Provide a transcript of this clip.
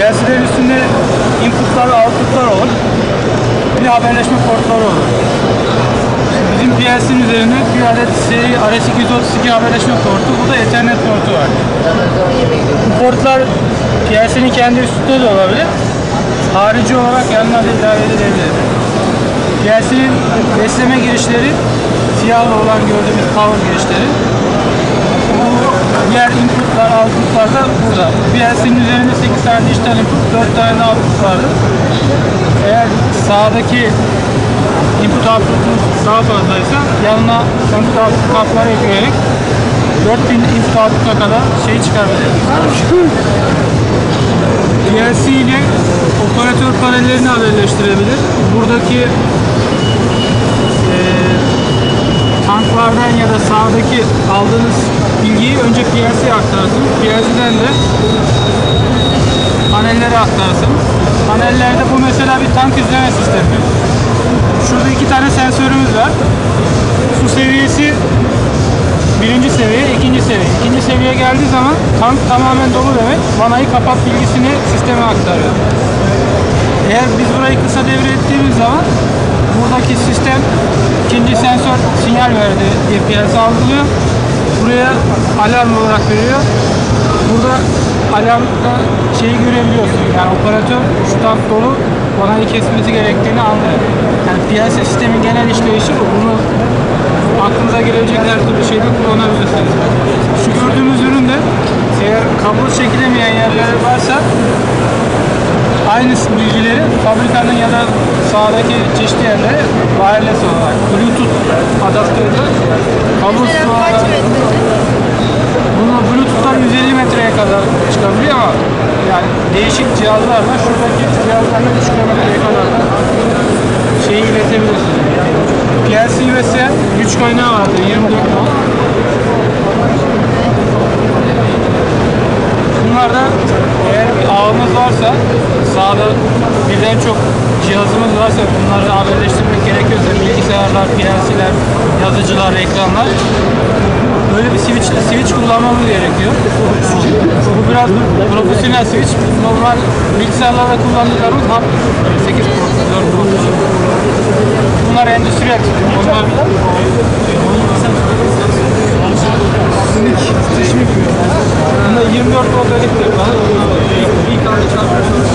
DLC'lerin üstünde inputlar ve outputlar olur. Bir haberleşme portları olur. Bizim DLC'nin üzerine bir adet seri RS-232 haberleşme portu, bu da Ethernet portu var. Bu portlar PLC'nin kendi üstünde de olabilir. Harici olarak yanına da ilave edilebilir. PLC'nin besleme girişleri, siyahla olan gördüğümüz power girişleri, Diğer inputlar, outputlar da burada. PLC'nin üzerinde 8 tane dijital input, 4 tane output vardır. Eğer sağdaki input output'un daha fazlaysa yanına input output kartları ekleyerek 4000 input output'a kadar şey çıkarabiliriz. PLC ile operatör panellerini haberleştirebilir. Buradaki tanklardan ya da sağdaki aldığınız bilgiyi önce PLC'ye aktararsın. PLC'den de panellere aktararsın. Panellerde bu mesela bir tank izleme sistemi. Şurada iki tane sensörümüz var. Su seviyesi birinci seviye, ikinci seviye. İkinci seviyeye geldiği zaman tank tamamen dolu demek. Vanayı kapat bilgisini sisteme aktarıyor. Eğer biz burayı kısa devre ettiğimiz zaman buradaki sistem ikinci sensör sinyal verdi diye piyasa algılıyor. Buraya alarm olarak veriyor. Burada alarmda şeyi görebiliyorsun. Yani operatör şu tank dolu vanayı kesmesi gerektiğini anlıyor. Yani piyasa sistemin genel işleyişi bu. Bunu aklınıza gelebilecek her türlü şeyde kullanabilirsiniz. Şu gördüğümüz ürün de eğer kablo çekilemeyen yerleri varsa aynı bilgileri fabrikanın ya da sağdaki çeşitli yerlere wireless olarak Bluetooth adaptörü kablosuz olarak kadar çıkabiliyor ama yani değişik cihazlarla şuradaki cihazlarla 3 kilometreye kadar da şeyi iletebilirsiniz. PLC ve güç kaynağı vardı 24 volt. Bunlarda eğer bir ağımız varsa sağda birden çok cihazımız varsa bunları haberleştirmek gerekiyorsa bilgisayarlar, PLC'ler, yazıcılar, ekranlar böyle bir switch, switch kullanmamız gerekiyor. Bu biraz profesyonel switch. Normal bilgisayarlarda kullandıklarımız hap 8 port, 4 port. Bunlar endüstriyel. Bunlar Sinik, gibi. Bunda 24 volt elektrik var. İlk tane çarpıyor.